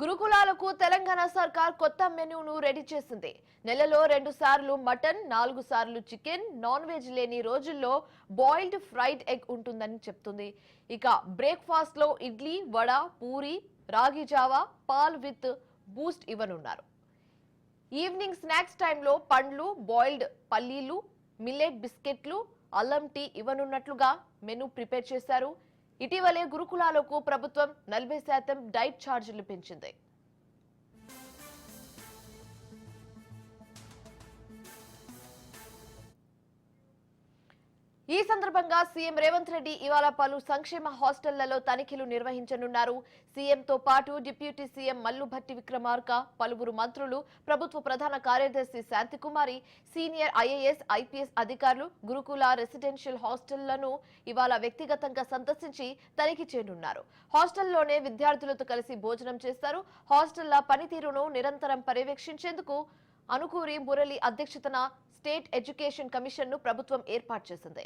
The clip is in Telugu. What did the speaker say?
గురుకులాలకు తెలంగాణ సర్కార్ కొత్త మెనూను రెడీ చేసింది. నెలలో రెండు సార్లు మటన్ నాలుగు సార్లు చికెన్ నాన్ వెజ్ లేని రోజుల్లో బాయిల్డ్ ఫ్రైడ్ ఎగ్ ఉంటుందని చెప్తుంది. ఇక బ్రేక్ఫాస్ట్లో ఇడ్లీ వడ పూరి రాగి జావా పాల్ విత్ బూస్ట్ ఇవ్వనున్నారు. ఈవినింగ్ స్నాక్స్ టైంలో పండ్లు బాయిల్డ్ పల్లీలు మిల్లెట్ బిస్కెట్లు అల్లం టీ ఇవ్వనున్నట్లుగా మెనూ ప్రిపేర్ చేశారు. ఇటీవలే గురుకులాలకు ప్రభుత్వం నలభై శాతం డైట్ ఛార్జీలు పెంచింది. ఈ సందర్భంగా సీఎం రేవంత్ రెడ్డి ఇవాళ పలు సంక్షేమ హాస్టళ్ళలో తనిఖీలు నిర్వహించనున్నారు. సీఎంతో పాటు డిప్యూటీ సీఎం మల్లుభట్టి విక్రమార్క పలువురు మంత్రులు ప్రభుత్వ ప్రధాన కార్యదర్శి శాంతికుమారి సీనియర్ ఐఏఎస్ ఐపీఎస్ అధికారులు గురుకుల రెసిడెన్షియల్ హాస్టళ్ళను ఇవాళ వ్యక్తిగతంగా సందర్శించి తనిఖీ చేయనున్నారు. హాస్టల్లోనే విద్యార్థులతో కలిసి భోజనం చేస్తారు. హాస్టళ్ళ పనితీరును నిరంతరం పర్యవేక్షించేందుకు అనుకూరి మురళి అధ్యక్షతన స్టేట్ ఎడ్యుకేషన్ కమిషన్ను ప్రభుత్వం ఏర్పాటు చేసింది.